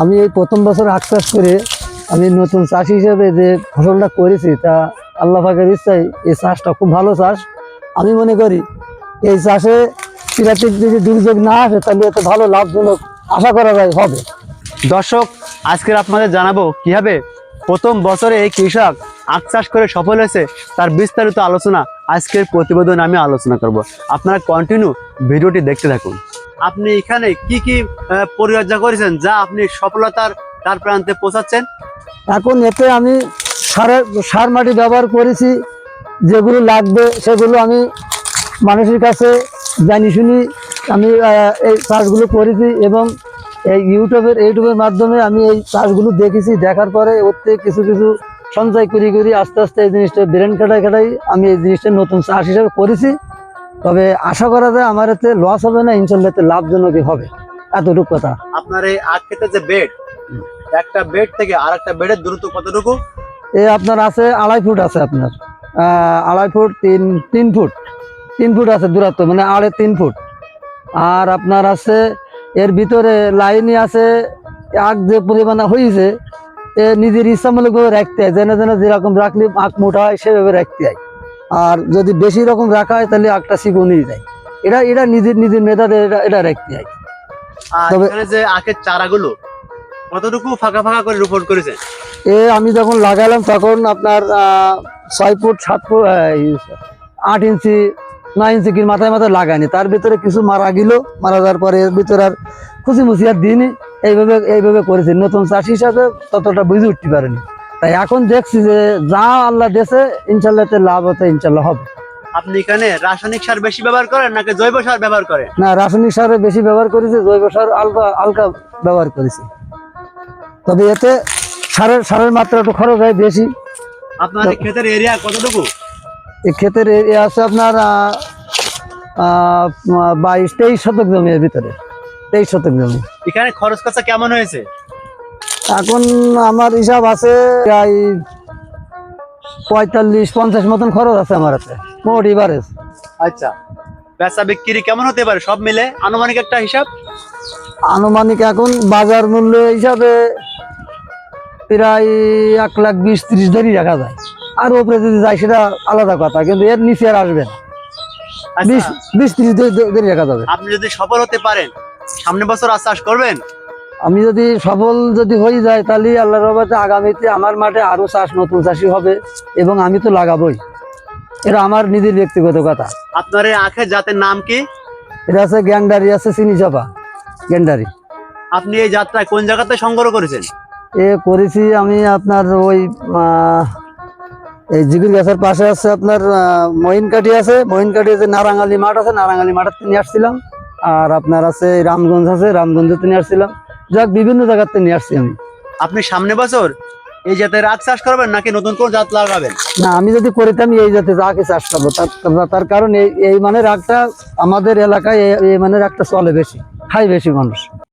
আমি এই প্রথম বছর আখ চাষ করে আমি নতুন চাষি হিসেবে যে ফসলটা করেছি, তা আল্লাহ পাকের ইচ্ছায় এই চাষটা খুব ভালো চাষ। আমি মনে করি এই চাষে প্রাকৃতিক যদি দুর্যোগ না আসে, তাহলে এত ভালো লাভজনক আশা করা যায় হবে। দর্শক, আজকের আপনাদের জানাব কীভাবে প্রথম বছরে এই কৃষক আখ চাষ করে সফল হয়েছে, তার বিস্তারিত আলোচনা আজকের প্রতিবেদন আমি আলোচনা করব। আপনারা কন্টিনিউ ভিডিওটি দেখতে থাকুন। আপনি এখানে কি কি পরিচর্যা করেছেন যা আপনি সফলতার তার প্রান্তে পৌঁছাচ্ছেন? এখন এতে আমি সারের সার মাটি ব্যবহার করেছি, যেগুলো লাগবে সেগুলো আমি মানুষের কাছে জানি শুনি আমি এই চাষগুলো করেছি এবং এই ইউটিউবের ইউটিউবের মাধ্যমে আমি এই চাষগুলো দেখেছি, দেখার পরে ওর থেকে কিছু কিছু সঞ্চয় করি করি, আস্তে আস্তে এই জিনিসটা ব্রেন কাটাই কাটাই আমি এই জিনিসটা নতুন চাষ হিসাবে করেছি। তবে আশা করা যায় আমার এতে লস হবে না ইনশাল্লাহ এতে লাভজনকই হবে। এতটুকু কথা। আপনার এই আখ ক্ষেতে যে বেড একটা বেড থেকে আর একটা বেডের দূরত্ব কতটুকু? এ আপনার আছে আড়াই ফুট আছে আপনার। আড়াই ফুট তিন তিন ফুট। তিন ফুট আছে দূরত্ব মানে আড়ে তিন ফুট। আর আপনার আছে এর ভিতরে লাইনই আছে আগ যে পরিমাণে হয়েছে এ নিজের ইচ্ছামূলকভাবে রাখতে হয় যেন যেন যেরকম রাখলে আখ মোটা হয় সেভাবে রাখতে হয়। আর যদি বেশি রকম রাখা হয় তাহলে আখটা শিকুনিয়ে যায়। এটা এটা নিজের নিজের মেধাতে এটা এটা রাখতে হয়। আর তবে- যে আখের চারাগুলো কতটুকু ফাঁকা ফাঁকা করে রোপণ করেছে এ আমি যখন লাগালাম তখন আপনার ছয় ফুট সাত ফুট আট ইঞ্চি নয় ইঞ্চি কি মাথায় মাথায় লাগাইনি তার ভিতরে কিছু মারা গেল মারা যাওয়ার পরে এর ভিতরে আর খুশি মুসি আর দিইনি। এইভাবে এইভাবে করেছি। নতুন চাষি হিসাবে ততটা বুঝে উঠতে পারিনি। তাই এখন দেখছি যে যা আল্লাহ দেশে ইনশাল্লাহ লাভ হতে ইনশাল্লাহ হবে। আপনি এখানে রাসায়নিক সার বেশি ব্যবহার করেন নাকি জৈব সার ব্যবহার করেন? না রাসায়নিক সারে বেশি ব্যবহার করেছি জৈব সার আলগা আলগা ব্যবহার করেছি। তবে এতে সারের সারের মাত্রা একটু খরচ হয় বেশি। আপনার ক্ষেতের এরিয়া কতটুকু? এই ক্ষেতের এ- এ আছে আপনার বাইশ তেইশ শতক জমি এর ভিতরে। তেইশ শতক জমি। এখানে খরচ খরচা কেমন হয়েছে? এখন আমার হিসাব আছে প্রায় পঁয়তাল্লিশ পঞ্চাশ মতন খরচ আছে আমার হাতে। মোট এভারেজ। আচ্ছা। বেচা বিক্রি কেমন হতে পারে? সব মিলে আনুমানিক একটা হিসাব? আনুমানিক এখন বাজার মূল্য হিসাবে প্রায় এক লাখ বিশ ত্রিশ ধরেই রাখা যায়। আর ওপরে যদি যায় সেটা আলাদা কথা কিন্তু এর নিচে আর আসবে না। বিশ আচ্ছা, বিশ ত্রিশ ধরে রাখা যাবে। আপনি যদি সফল হতে পারেন সামনে বছর আর চাষ করবেন? আমি যদি সফল যদি হয়ে যায় তাহলে আল্লাহ রহমতে আগামীতে আমার মাঠে আরও চাষ নতুন চাষি হবে এবং আমি তো লাগাবোই। এটা আমার নিজের ব্যক্তিগত কথা। আপনার এই আখের জাতের নাম কি? এটা আছে গ্যান্ডারি আছে চিনি চাপা গ্যান্ডারি। আপনি এই যাত্রায় কোন জায়গাতে সংগ্রহ করেছেন? এ করেছি আমি আপনার ওই এই জিগুর গাছের পাশে আছে আপনার মহিনকাঠি আছে। মহিনকাঠি যে নারাঙ্গালি মাঠ আছে নারাঙ্গালি থেকে নিয়ে আসছিলাম। আর আপনার আছে রামগঞ্জ আছে রামগঞ্জে নিয়ে আসছিলাম। যাক বিভিন্ন জায়গাতে নিয়ে আসছি আমি। আপনি সামনে বছর এই জাতের আখ চাষ করবেন নাকি নতুন কোন জাত লাগাবেন? না আমি যদি করিতাম এই জাতে রাগে চাষ করব। তার- কারণ এই এই মানের আগটা আমাদের এলাকায় এই- মানে রাগটা চলে বেশি খাই বেশি মানুষ।